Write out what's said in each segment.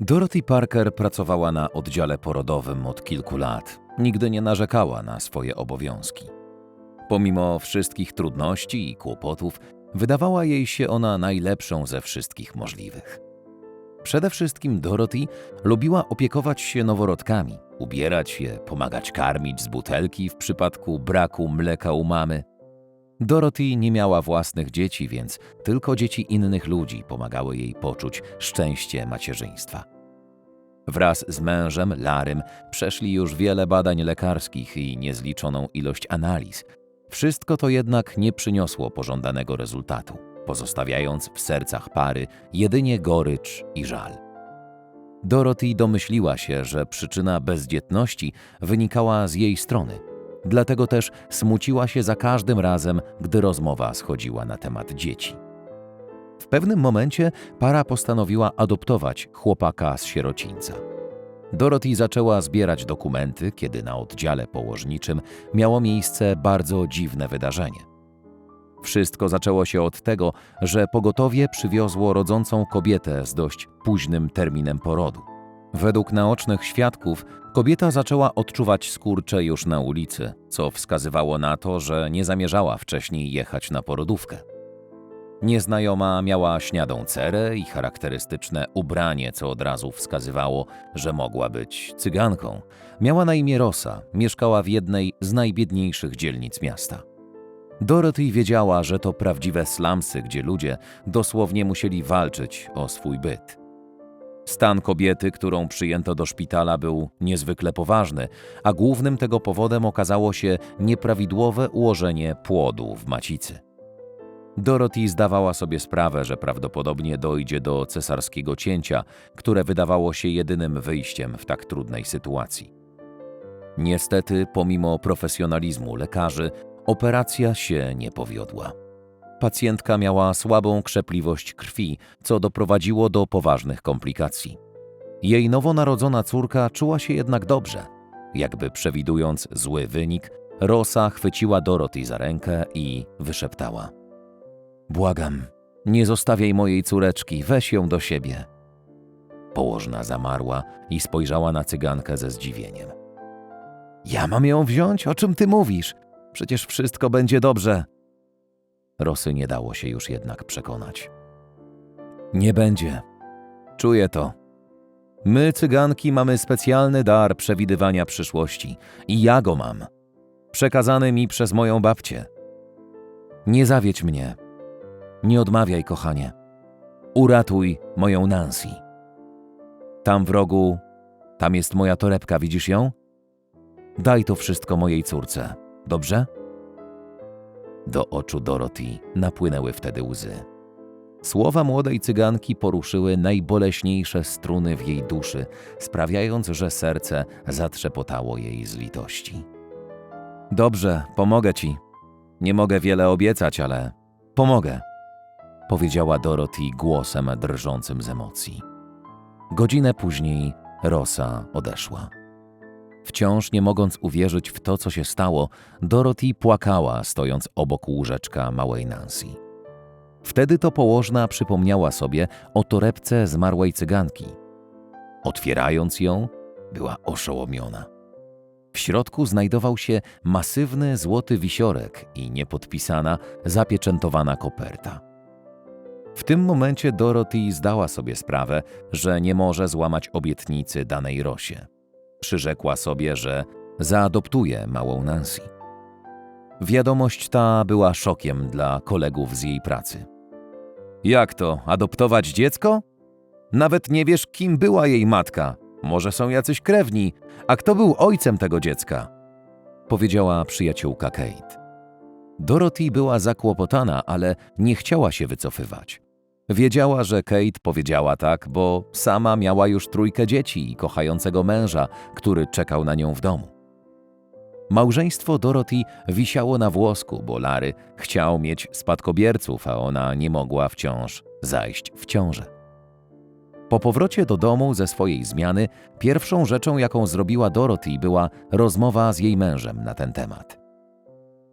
Dorothy Parker pracowała na oddziale porodowym od kilku lat. Nigdy nie narzekała na swoje obowiązki. Pomimo wszystkich trudności i kłopotów, wydawała jej się ona najlepszą ze wszystkich możliwych. Przede wszystkim Dorothy lubiła opiekować się noworodkami, ubierać je, pomagać karmić z butelki w przypadku braku mleka u mamy. Dorothy nie miała własnych dzieci, więc tylko dzieci innych ludzi pomagały jej poczuć szczęście macierzyństwa. Wraz z mężem, Larym, przeszli już wiele badań lekarskich i niezliczoną ilość analiz. Wszystko to jednak nie przyniosło pożądanego rezultatu, pozostawiając w sercach pary jedynie gorycz i żal. Dorothy domyśliła się, że przyczyna bezdzietności wynikała z jej strony. Dlatego też smuciła się za każdym razem, gdy rozmowa schodziła na temat dzieci. W pewnym momencie para postanowiła adoptować chłopaka z sierocińca. Dorothy zaczęła zbierać dokumenty, kiedy na oddziale położniczym miało miejsce bardzo dziwne wydarzenie. Wszystko zaczęło się od tego, że pogotowie przywiozło rodzącą kobietę z dość późnym terminem porodu. Według naocznych świadków kobieta zaczęła odczuwać skurcze już na ulicy, co wskazywało na to, że nie zamierzała wcześniej jechać na porodówkę. Nieznajoma miała śniadą cerę i charakterystyczne ubranie, co od razu wskazywało, że mogła być cyganką. Miała na imię Rosa, mieszkała w jednej z najbiedniejszych dzielnic miasta. Dorothy wiedziała, że to prawdziwe slumsy, gdzie ludzie dosłownie musieli walczyć o swój byt. Stan kobiety, którą przyjęto do szpitala, był niezwykle poważny, a głównym tego powodem okazało się nieprawidłowe ułożenie płodu w macicy. Dorothy zdawała sobie sprawę, że prawdopodobnie dojdzie do cesarskiego cięcia, które wydawało się jedynym wyjściem w tak trudnej sytuacji. Niestety, pomimo profesjonalizmu lekarzy, operacja się nie powiodła. Pacjentka miała słabą krzepliwość krwi, co doprowadziło do poważnych komplikacji. Jej nowonarodzona córka czuła się jednak dobrze. Jakby przewidując zły wynik, Rosa chwyciła Dorothy za rękę i wyszeptała: Błagam, nie zostawiaj mojej córeczki, weź ją do siebie. Położna zamarła i spojrzała na cygankę ze zdziwieniem. Ja mam ją wziąć? O czym ty mówisz? Przecież wszystko będzie dobrze. Rosy nie dało się już jednak przekonać. Nie będzie. Czuję to. My, cyganki, mamy specjalny dar przewidywania przyszłości i ja go mam. Przekazany mi przez moją babcię. Nie zawiedź mnie. Nie odmawiaj, kochanie. Uratuj moją Nancy. Tam w rogu, tam jest moja torebka, widzisz ją? Daj to wszystko mojej córce, dobrze? Do oczu Dorothy napłynęły wtedy łzy. Słowa młodej cyganki poruszyły najboleśniejsze struny w jej duszy, sprawiając, że serce zatrzepotało jej z litości. Dobrze, pomogę ci. Nie mogę wiele obiecać, ale pomogę, powiedziała Dorothy głosem drżącym z emocji. Godzinę później Rosa odeszła. Wciąż nie mogąc uwierzyć w to, co się stało, Dorothy płakała, stojąc obok łóżeczka małej Nancy. Wtedy to położna przypomniała sobie o torebce zmarłej cyganki. Otwierając ją, była oszołomiona. W środku znajdował się masywny złoty wisiorek i niepodpisana, zapieczętowana koperta. W tym momencie Dorothy zdała sobie sprawę, że nie może złamać obietnicy danej Rosie. Przyrzekła sobie, że zaadoptuje małą Nancy. Wiadomość ta była szokiem dla kolegów z jej pracy. Jak to, adoptować dziecko? Nawet nie wiesz, kim była jej matka. Może są jacyś krewni. A kto był ojcem tego dziecka? Powiedziała przyjaciółka Kate. Dorothy była zakłopotana, ale nie chciała się wycofywać. Wiedziała, że Kate powiedziała tak, bo sama miała już trójkę dzieci i kochającego męża, który czekał na nią w domu. Małżeństwo Dorothy wisiało na włosku, bo Larry chciał mieć spadkobierców, a ona nie mogła wciąż zajść w ciążę. Po powrocie do domu ze swojej zmiany, pierwszą rzeczą, jaką zrobiła Dorothy, była rozmowa z jej mężem na ten temat.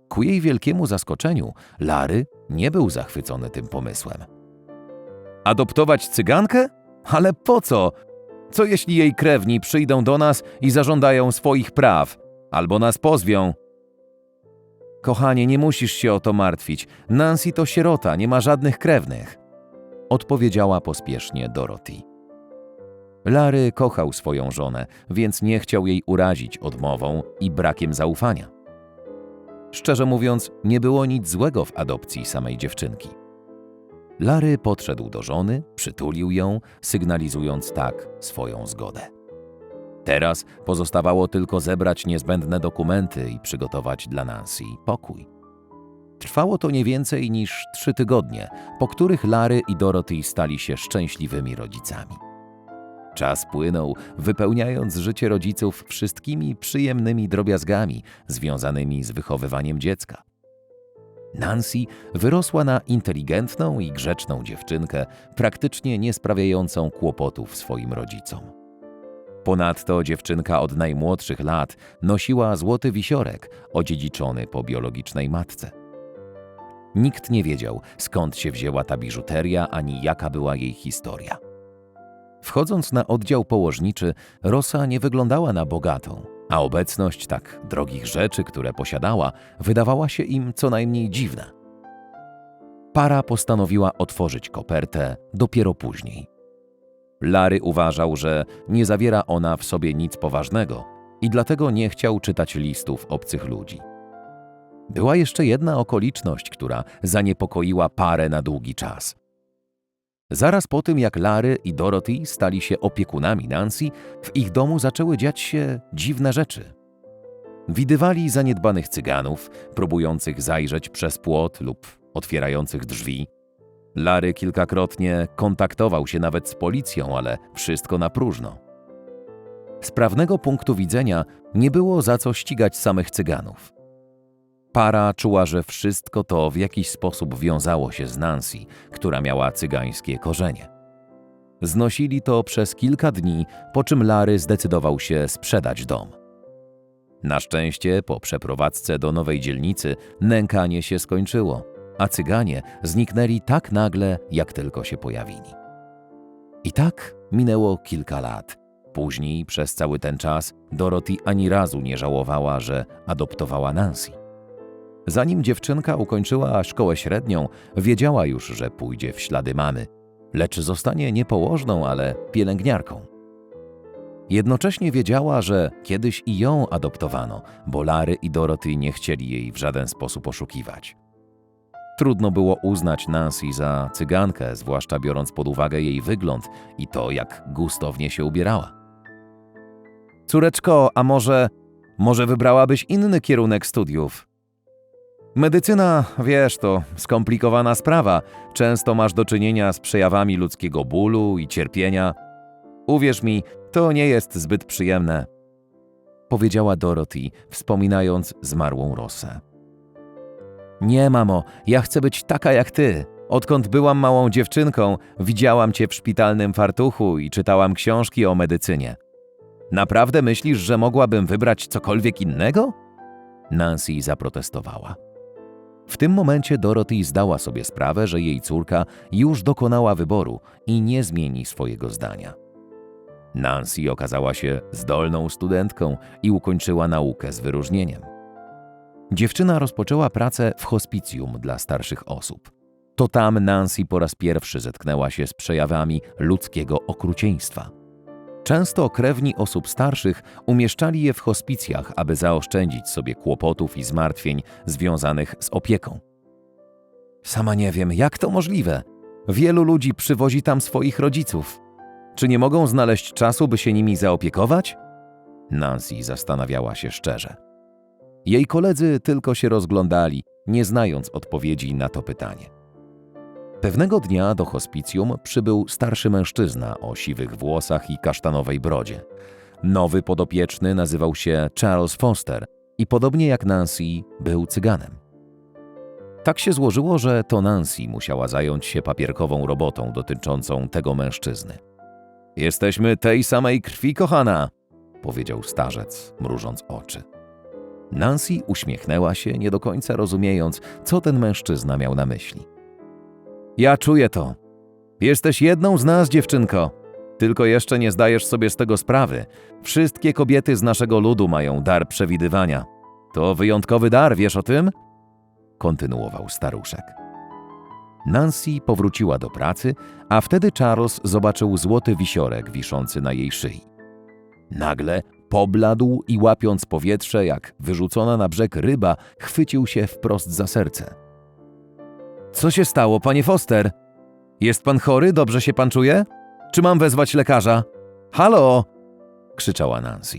Ku jej wielkiemu zaskoczeniu, Larry nie był zachwycony tym pomysłem. Adoptować cygankę? Ale po co? Co jeśli jej krewni przyjdą do nas i zażądają swoich praw, albo nas pozwią? Kochanie, nie musisz się o to martwić. Nancy to sierota, nie ma żadnych krewnych. Odpowiedziała pospiesznie Dorothy. Larry kochał swoją żonę, więc nie chciał jej urazić odmową i brakiem zaufania. Szczerze mówiąc, nie było nic złego w adopcji samej dziewczynki. Larry podszedł do żony, przytulił ją, sygnalizując tak swoją zgodę. Teraz pozostawało tylko zebrać niezbędne dokumenty i przygotować dla Nancy pokój. Trwało to nie więcej niż trzy tygodnie, po których Larry i Dorothy stali się szczęśliwymi rodzicami. Czas płynął, wypełniając życie rodziców wszystkimi przyjemnymi drobiazgami związanymi z wychowywaniem dziecka. Nancy wyrosła na inteligentną i grzeczną dziewczynkę, praktycznie nie sprawiającą kłopotów swoim rodzicom. Ponadto dziewczynka od najmłodszych lat nosiła złoty wisiorek odziedziczony po biologicznej matce. Nikt nie wiedział, skąd się wzięła ta biżuteria, ani jaka była jej historia. Wchodząc na oddział położniczy, Rosa nie wyglądała na bogatą, a obecność tak drogich rzeczy, które posiadała, wydawała się im co najmniej dziwna. Para postanowiła otworzyć kopertę dopiero później. Larry uważał, że nie zawiera ona w sobie nic poważnego i dlatego nie chciał czytać listów obcych ludzi. Była jeszcze jedna okoliczność, która zaniepokoiła parę na długi czas. Zaraz po tym, jak Larry i Dorothy stali się opiekunami Nancy, w ich domu zaczęły dziać się dziwne rzeczy. Widywali zaniedbanych cyganów, próbujących zajrzeć przez płot lub otwierających drzwi. Larry kilkakrotnie kontaktował się nawet z policją, ale wszystko na próżno. Z prawnego punktu widzenia nie było za co ścigać samych cyganów. Para czuła, że wszystko to w jakiś sposób wiązało się z Nancy, która miała cygańskie korzenie. Znosili to przez kilka dni, po czym Larry zdecydował się sprzedać dom. Na szczęście po przeprowadzce do nowej dzielnicy nękanie się skończyło, a cyganie zniknęli tak nagle, jak tylko się pojawili. I tak minęło kilka lat. Później, przez cały ten czas, Dorothy ani razu nie żałowała, że adoptowała Nancy. Zanim dziewczynka ukończyła szkołę średnią, wiedziała już, że pójdzie w ślady mamy, lecz zostanie nie położną, ale pielęgniarką. Jednocześnie wiedziała, że kiedyś i ją adoptowano, bo Lary i Dorothy nie chcieli jej w żaden sposób oszukiwać. Trudno było uznać Nancy za cygankę, zwłaszcza biorąc pod uwagę jej wygląd i to, jak gustownie się ubierała. Córeczko, a może, może wybrałabyś inny kierunek studiów? Medycyna, wiesz, to skomplikowana sprawa. Często masz do czynienia z przejawami ludzkiego bólu i cierpienia. Uwierz mi, to nie jest zbyt przyjemne. Powiedziała Dorothy, wspominając zmarłą Rosę. Nie, mamo, ja chcę być taka jak ty. Odkąd byłam małą dziewczynką, widziałam cię w szpitalnym fartuchu i czytałam książki o medycynie. Naprawdę myślisz, że mogłabym wybrać cokolwiek innego? Nancy zaprotestowała. W tym momencie Dorothy zdała sobie sprawę, że jej córka już dokonała wyboru i nie zmieni swojego zdania. Nancy okazała się zdolną studentką i ukończyła naukę z wyróżnieniem. Dziewczyna rozpoczęła pracę w hospicjum dla starszych osób. To tam Nancy po raz pierwszy zetknęła się z przejawami ludzkiego okrucieństwa. Często krewni osób starszych umieszczali je w hospicjach, aby zaoszczędzić sobie kłopotów i zmartwień związanych z opieką. Sama nie wiem, jak to możliwe. Wielu ludzi przywozi tam swoich rodziców. Czy nie mogą znaleźć czasu, by się nimi zaopiekować? Nancy zastanawiała się szczerze. Jej koledzy tylko się rozglądali, nie znając odpowiedzi na to pytanie. Pewnego dnia do hospicjum przybył starszy mężczyzna o siwych włosach i kasztanowej brodzie. Nowy podopieczny nazywał się Charles Foster i podobnie jak Nancy był cyganem. Tak się złożyło, że to Nancy musiała zająć się papierkową robotą dotyczącą tego mężczyzny. Jesteśmy tej samej krwi, kochana, powiedział starzec, mrużąc oczy. Nancy uśmiechnęła się, nie do końca rozumiejąc, co ten mężczyzna miał na myśli. Ja czuję to. Jesteś jedną z nas, dziewczynko. Tylko jeszcze nie zdajesz sobie z tego sprawy. Wszystkie kobiety z naszego ludu mają dar przewidywania. To wyjątkowy dar, wiesz o tym? Kontynuował staruszek. Nancy powróciła do pracy, a wtedy Charles zobaczył złoty wisiorek wiszący na jej szyi. Nagle pobladł i łapiąc powietrze, jak wyrzucona na brzeg ryba, chwycił się wprost za serce. Co się stało, panie Foster? Jest pan chory? Dobrze się pan czuje? Czy mam wezwać lekarza? Halo! krzyczała Nancy.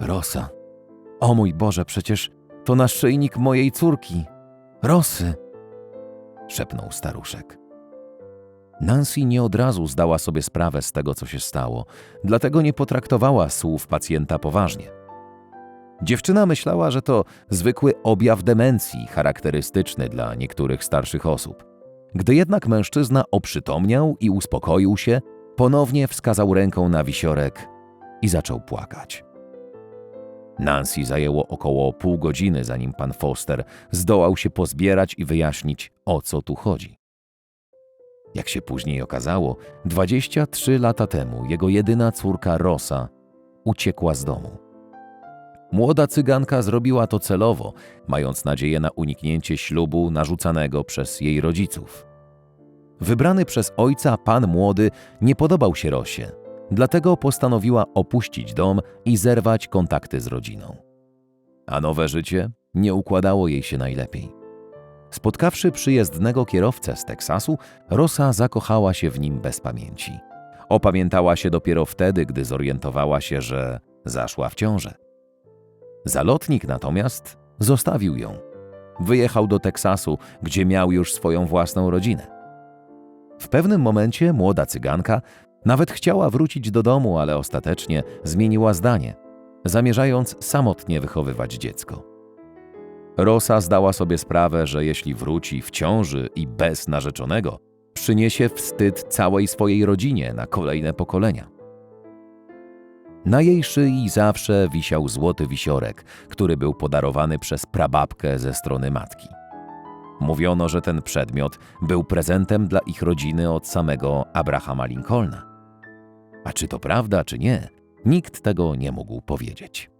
Rosa. O mój Boże, przecież to naszyjnik mojej córki. Rosy! szepnął staruszek. Nancy nie od razu zdała sobie sprawę z tego, co się stało, dlatego nie potraktowała słów pacjenta poważnie. Dziewczyna myślała, że to zwykły objaw demencji charakterystyczny dla niektórych starszych osób. Gdy jednak mężczyzna oprzytomniał i uspokoił się, ponownie wskazał ręką na wisiorek i zaczął płakać. Nancy zajęło około pół godziny, zanim pan Foster zdołał się pozbierać i wyjaśnić, o co tu chodzi. Jak się później okazało, 23 lata temu jego jedyna córka Rosa uciekła z domu. Młoda cyganka zrobiła to celowo, mając nadzieję na uniknięcie ślubu narzucanego przez jej rodziców. Wybrany przez ojca pan młody nie podobał się Rosie, dlatego postanowiła opuścić dom i zerwać kontakty z rodziną. A nowe życie nie układało jej się najlepiej. Spotkawszy przyjezdnego kierowcę z Teksasu, Rosa zakochała się w nim bez pamięci. Opamiętała się dopiero wtedy, gdy zorientowała się, że zaszła w ciążę. Zalotnik natomiast zostawił ją. Wyjechał do Teksasu, gdzie miał już swoją własną rodzinę. W pewnym momencie młoda cyganka nawet chciała wrócić do domu, ale ostatecznie zmieniła zdanie, zamierzając samotnie wychowywać dziecko. Rosa zdała sobie sprawę, że jeśli wróci w ciąży i bez narzeczonego, przyniesie wstyd całej swojej rodzinie na kolejne pokolenia. Na jej szyi zawsze wisiał złoty wisiorek, który był podarowany przez prababkę ze strony matki. Mówiono, że ten przedmiot był prezentem dla ich rodziny od samego Abrahama Lincolna. A czy to prawda, czy nie, nikt tego nie mógł powiedzieć.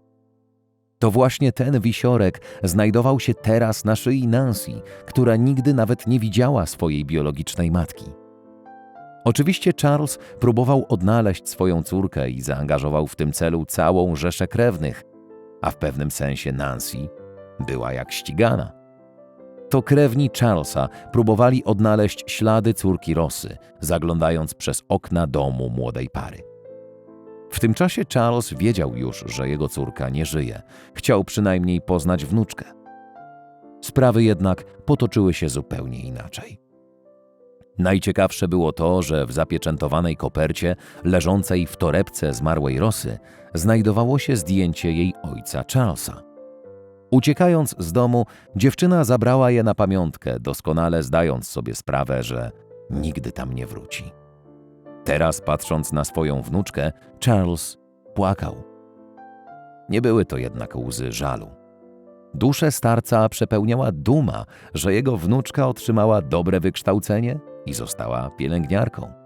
To właśnie ten wisiorek znajdował się teraz na szyi Nancy, która nigdy nawet nie widziała swojej biologicznej matki. Oczywiście Charles próbował odnaleźć swoją córkę i zaangażował w tym celu całą rzeszę krewnych, a w pewnym sensie Nancy była jak ścigana. To krewni Charlesa próbowali odnaleźć ślady córki Rosy, zaglądając przez okna domu młodej pary. W tym czasie Charles wiedział już, że jego córka nie żyje. Chciał przynajmniej poznać wnuczkę. Sprawy jednak potoczyły się zupełnie inaczej. Najciekawsze było to, że w zapieczętowanej kopercie, leżącej w torebce zmarłej Rosy, znajdowało się zdjęcie jej ojca Charlesa. Uciekając z domu, dziewczyna zabrała je na pamiątkę, doskonale zdając sobie sprawę, że nigdy tam nie wróci. Teraz, patrząc na swoją wnuczkę, Charles płakał. Nie były to jednak łzy żalu. Duszę starca przepełniała duma, że jego wnuczka otrzymała dobre wykształcenie i została pielęgniarką.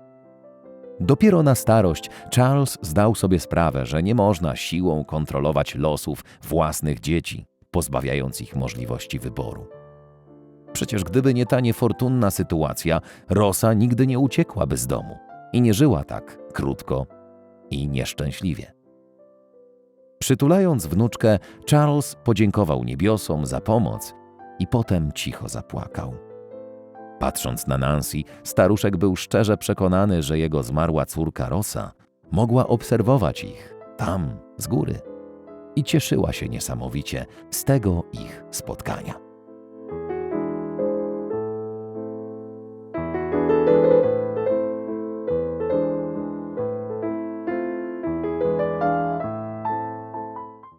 Dopiero na starość Charles zdał sobie sprawę, że nie można siłą kontrolować losów własnych dzieci, pozbawiając ich możliwości wyboru. Przecież gdyby nie ta niefortunna sytuacja, Rosa nigdy nie uciekłaby z domu i nie żyła tak krótko i nieszczęśliwie. Przytulając wnuczkę, Charles podziękował niebiosom za pomoc i potem cicho zapłakał. Patrząc na Nancy, staruszek był szczerze przekonany, że jego zmarła córka Rosa mogła obserwować ich tam, z góry. I cieszyła się niesamowicie z tego ich spotkania.